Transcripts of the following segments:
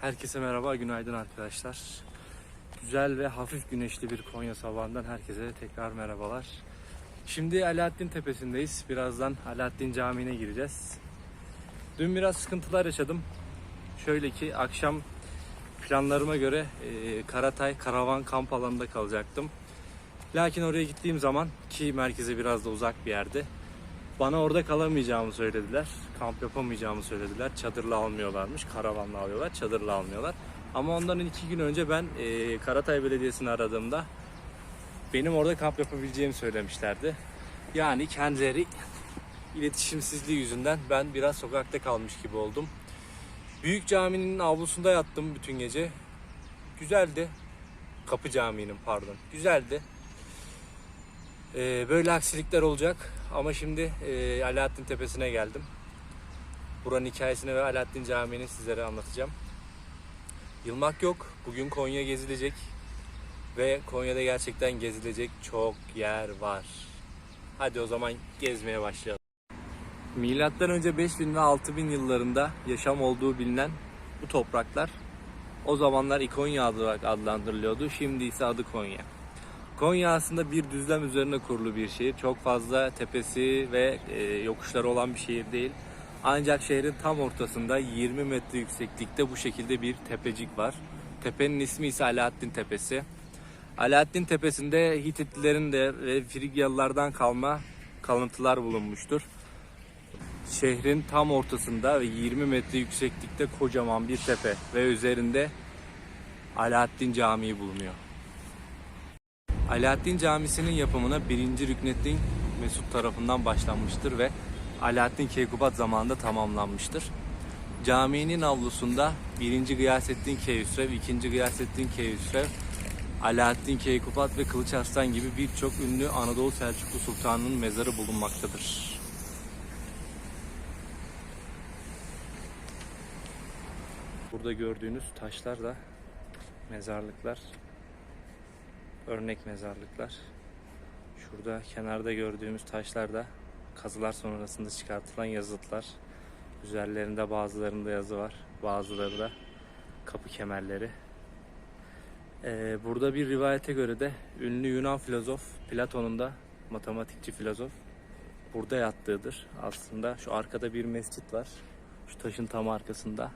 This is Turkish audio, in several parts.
Herkese merhaba, günaydın arkadaşlar. Güzel ve hafif güneşli bir Konya sabahından herkese tekrar merhabalar. Şimdi Alaaddin Tepesi'ndeyiz. Birazdan Alaaddin Camii'ne gireceğiz. Dün biraz sıkıntılar yaşadım. Şöyle ki akşam planlarıma göre e, Karatay Karavan Kamp alanında kalacaktım. Lakin oraya gittiğim zaman ki merkeze biraz da uzak bir yerde bana orada kalamayacağımı söylediler. Kamp yapamayacağımı söylediler. Çadırla almıyorlarmış. Karavanla alıyorlar. Çadırla almıyorlar. Ama ondan iki gün önce ben e, Karatay Belediyesi'ni aradığımda benim orada kamp yapabileceğimi söylemişlerdi. Yani kendileri iletişimsizliği yüzünden ben biraz sokakta kalmış gibi oldum. Büyük caminin avlusunda yattım bütün gece. Güzeldi. Kapı Camii'nin pardon. Güzeldi. Ee, böyle aksilikler olacak ama şimdi e, Alaaddin Tepesi'ne geldim. Buranın hikayesini ve Alaaddin Camii'ni sizlere anlatacağım. Yılmak yok. Bugün Konya gezilecek. Ve Konya'da gerçekten gezilecek çok yer var. Hadi o zaman gezmeye başlayalım. Milattan önce 5000 ve 6000 yıllarında yaşam olduğu bilinen bu topraklar o zamanlar İkonya olarak adlandırılıyordu. Şimdi ise adı Konya. Konya aslında bir düzlem üzerine kurulu bir şehir. Çok fazla tepesi ve e, yokuşları olan bir şehir değil. Ancak şehrin tam ortasında 20 metre yükseklikte bu şekilde bir tepecik var. Tepenin ismi ise Alaaddin Tepesi. Alaaddin Tepesi'nde Hititlilerin de ve Frigyalılardan kalma kalıntılar bulunmuştur. Şehrin tam ortasında ve 20 metre yükseklikte kocaman bir tepe ve üzerinde Alaaddin Camii bulunuyor. Alaaddin Camisi'nin yapımına 1. Rükneddin Mesut tarafından başlanmıştır ve Alaaddin Keykubat zamanında tamamlanmıştır. Caminin avlusunda 1. Gıyasettin Keyhüsrev, 2. Gıyasettin Keyhüsrev, Alaaddin Keykubat ve Kılıç Arslan gibi birçok ünlü Anadolu Selçuklu Sultanı'nın mezarı bulunmaktadır. Burada gördüğünüz taşlar da mezarlıklar örnek mezarlıklar. Şurada kenarda gördüğümüz taşlar da kazılar sonrasında çıkartılan yazıtlar. Üzerlerinde bazılarında yazı var. Bazıları da kapı kemerleri. Ee, burada bir rivayete göre de ünlü Yunan filozof Platon'un da matematikçi filozof burada yattığıdır. Aslında şu arkada bir mescit var. Şu taşın tam arkasında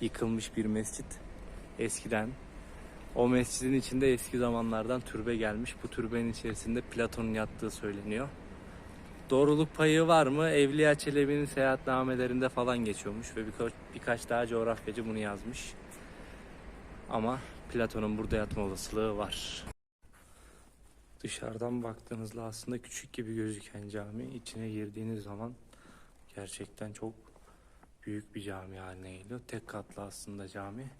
yıkılmış bir mescit. Eskiden o mescidin içinde eski zamanlardan türbe gelmiş. Bu türbenin içerisinde Platon'un yattığı söyleniyor. Doğruluk payı var mı? Evliya Çelebi'nin seyahatnamelerinde falan geçiyormuş ve birkaç, birkaç daha coğrafyacı bunu yazmış. Ama Platon'un burada yatma olasılığı var. Dışarıdan baktığınızda aslında küçük gibi gözüken cami içine girdiğiniz zaman gerçekten çok büyük bir cami haline geliyor. Tek katlı aslında cami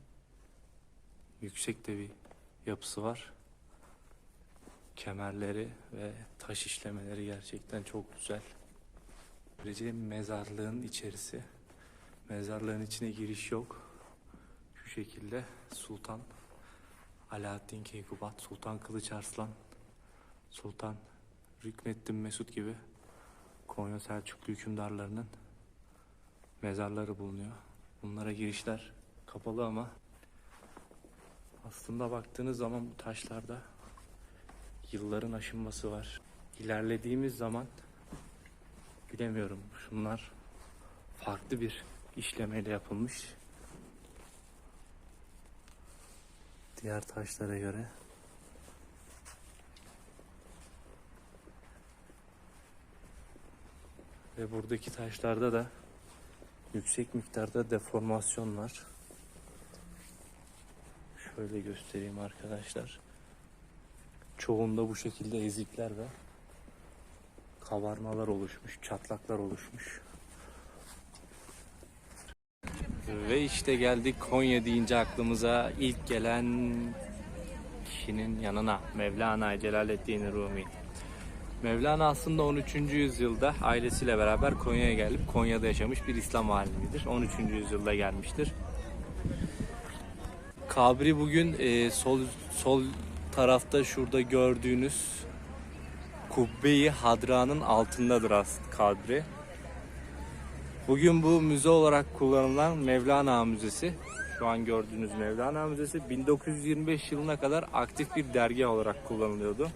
yüksek de bir yapısı var. Kemerleri ve taş işlemeleri gerçekten çok güzel. Böylece mezarlığın içerisi. Mezarlığın içine giriş yok. Şu şekilde Sultan Alaaddin Keykubat, Sultan Kılıç Arslan, Sultan Rükneddin Mesut gibi Konya Selçuklu hükümdarlarının mezarları bulunuyor. Bunlara girişler kapalı ama aslında baktığınız zaman bu taşlarda yılların aşınması var. İlerlediğimiz zaman bilemiyorum şunlar farklı bir işlemeyle yapılmış. Diğer taşlara göre. Ve buradaki taşlarda da yüksek miktarda deformasyon var. Şöyle göstereyim arkadaşlar. Çoğunda bu şekilde ezikler ve kabarmalar oluşmuş, çatlaklar oluşmuş. Ve işte geldik Konya deyince aklımıza ilk gelen kişinin yanına Mevlana Celaleddin Rumi. Mevlana aslında 13. yüzyılda ailesiyle beraber Konya'ya gelip Konya'da yaşamış bir İslam alimidir. 13. yüzyılda gelmiştir. Kabri bugün e, sol sol tarafta şurada gördüğünüz Kubbe-i Hadra'nın altındadır aslında kabri. Bugün bu müze olarak kullanılan Mevlana Müzesi. şu an gördüğünüz Mevlana Müzesi 1925 yılına kadar aktif bir dergi olarak kullanılıyordu.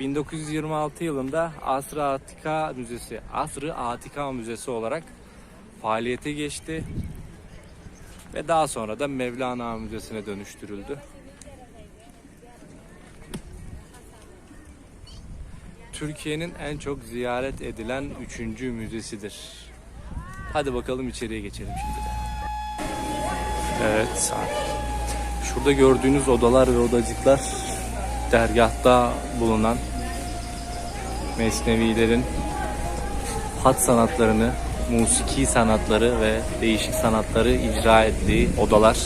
1926 yılında Asr-ı Atika Müzesi, Asr-ı Atika Müzesi olarak faaliyete geçti ve daha sonra da Mevlana Müzesi'ne dönüştürüldü. Türkiye'nin en çok ziyaret edilen üçüncü müzesidir. Hadi bakalım içeriye geçelim şimdi de. Evet. Şurada gördüğünüz odalar ve odacıklar dergahta bulunan mesnevilerin hat sanatlarını, musiki sanatları ve değişik sanatları icra ettiği odalar.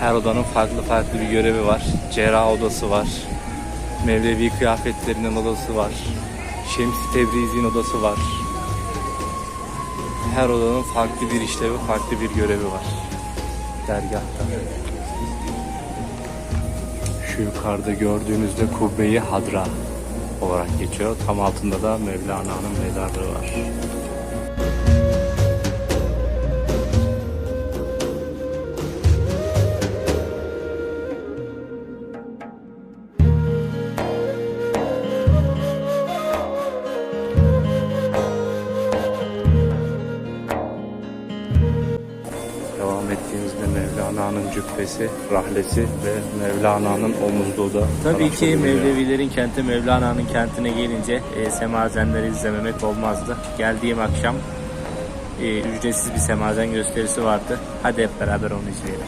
Her odanın farklı farklı bir görevi var. Cerrah odası var. Mevlevi kıyafetlerinin odası var. Şems-i Tebriz'in odası var. Her odanın farklı bir işlevi, farklı bir görevi var. Dergahta. Şu yukarıda gördüğünüzde Kubbe-i Hadra olarak geçiyor. Tam altında da Mevlana'nın mezarlığı var. Mevlana'nın cübbesi, rahlesi ve Mevlana'nın omuzluğu da Tabii ki. Mevlevilerin kenti Mevlana'nın kentine gelince e, semazenleri izlememek olmazdı. Geldiğim akşam e, ücretsiz bir semazen gösterisi vardı. Hadi hep beraber onu izleyelim.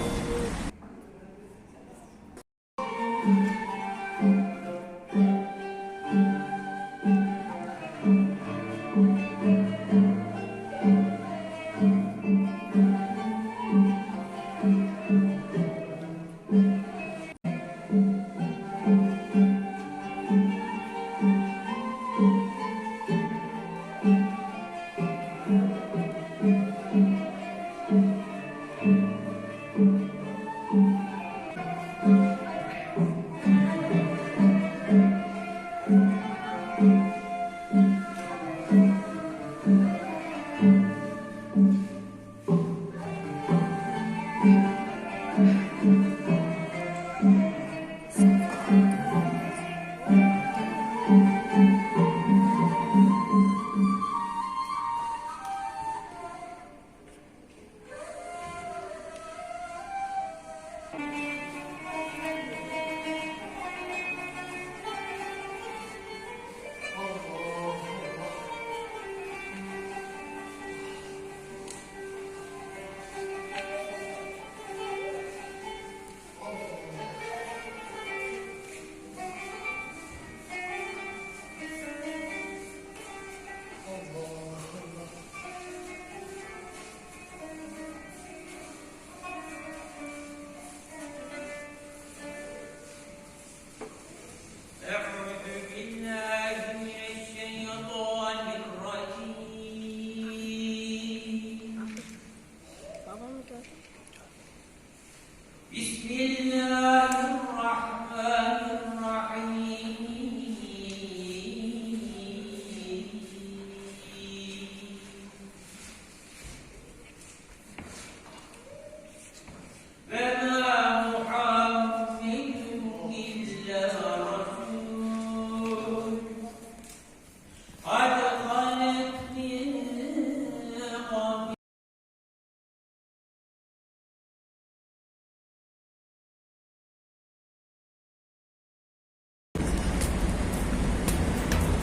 cria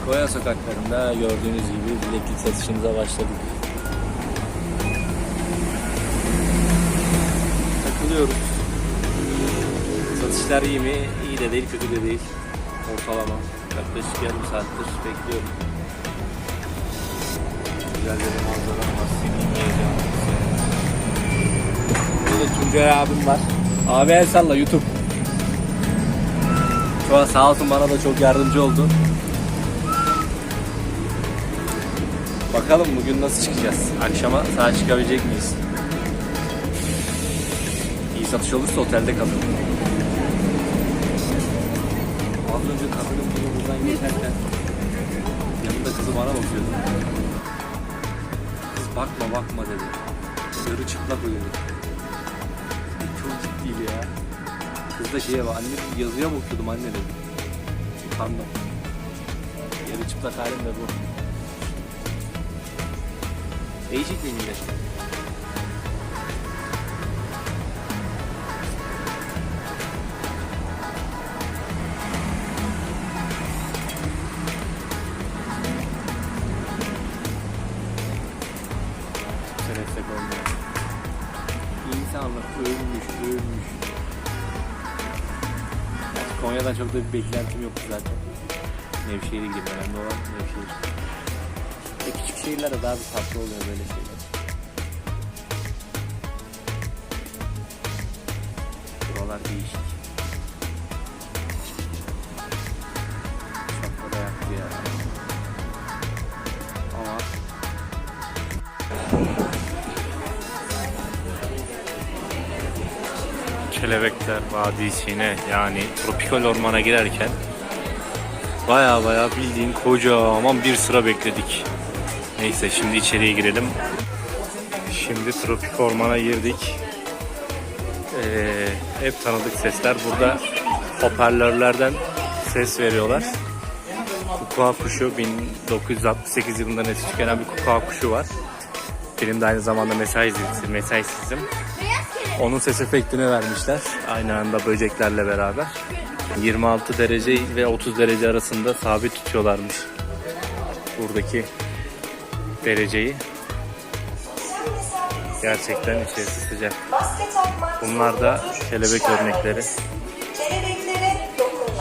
Koya sokaklarında gördüğünüz gibi bileklik satışımıza başladık. Takılıyoruz. Satışlar iyi mi? İyi de değil, kötü de değil. Ortalama. Yaklaşık yarım saattir bekliyorum. Güzel bir manzara var. Burada Tuncay abim var. Abi el salla YouTube. Şu an sağ olsun bana da çok yardımcı oldu. Bakalım bugün nasıl çıkacağız? Akşama sağ çıkabilecek miyiz? İyi satış olursa otelde kalırım. Az önce kadının biri buradan geçerken yanında kızı bana bakıyordu. Kız bakma bakma dedi. Yarı çıplak o dedi. değil ya. Kız da şeye bak anne yazıya bakıyordum anne dedi. Pardon. Yarı çıplak halim de bu. Değişik bir millet. Olmuyor. İnsanlar ölmüş, ölmüş. Konya'dan çok da bir beklentim yoktu zaten. Nevşehir'e gideyim önemli olan Nevşehir. Küçük daha bir tatlı oluyor böyle şeyler. Buralar değişik. Çok da yaktı ya. Ama Kelebekler Vadisi'ne yani tropikal ormana girerken baya baya bildiğin kocaman bir sıra bekledik. Neyse şimdi içeriye girelim. Şimdi tropik ormana girdik. Ee, hep tanıdık sesler. Burada hoparlörlerden ses veriyorlar. Kukua kuşu 1968 yılında nesli tükenen bir kukua kuşu var. Benim de aynı zamanda mesai dizisi, mesai sizim. Onun ses efektini vermişler. Aynı anda böceklerle beraber. 26 derece ve 30 derece arasında sabit tutuyorlarmış. Buradaki dereceyi. Gerçekten içerisi sıcak. Bunlar da kelebek örnekleri.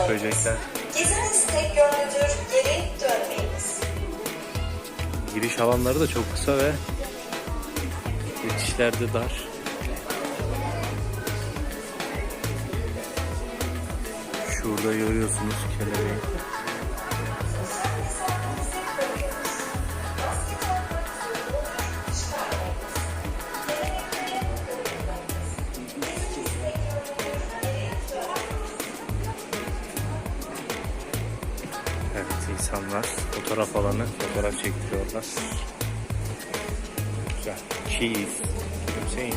Böcekler. Geziniz tek yönlüdür, geri dönmeyiniz. Giriş alanları da çok kısa ve geçişler de dar. Şurada görüyorsunuz kelebeği. İnsanlar fotoğraf alanı fotoğraf çektiriyorlar. Güzel. Cheese. Hüseyin.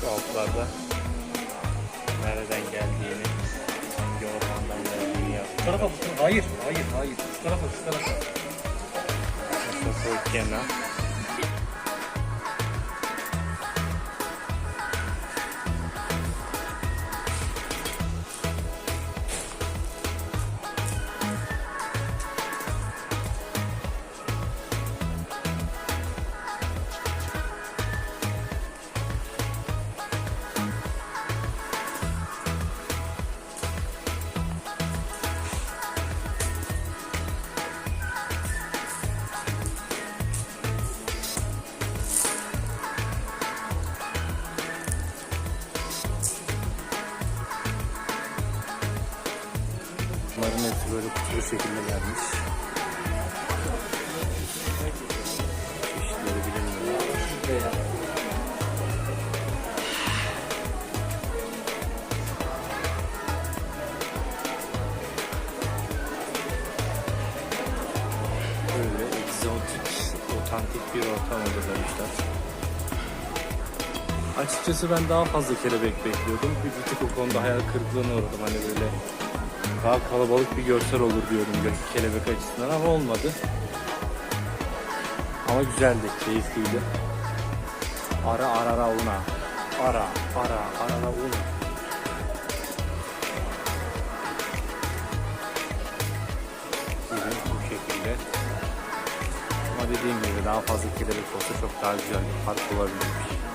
Şu altlarda nereden geldiğini, hangi ormandan geldiğini yaptı. tarafa hayır, hayır, hayır. Şu tarafa, şu tarafa. Mustafa Kenan. Böyle kutulu şekilde gelmiş. Çeşitleri bilinmiyor. Böyle egzotik, otantik bir ortam hazırlamışlar. Açıkçası ben daha fazla kelebek bekliyordum. Bir, bir tık o konuda hayal kırıklığına uğradım. Hani böyle daha kalabalık bir görsel olur diyordum kelebek açısından ama olmadı. Ama güzeldi, keyifliydi. Ara ara ara una. Ara ara ara ara una. Gibi bu şekilde. Ama dediğim gibi daha fazla kelebek olsa çok daha güzel bir park olabilirmiş.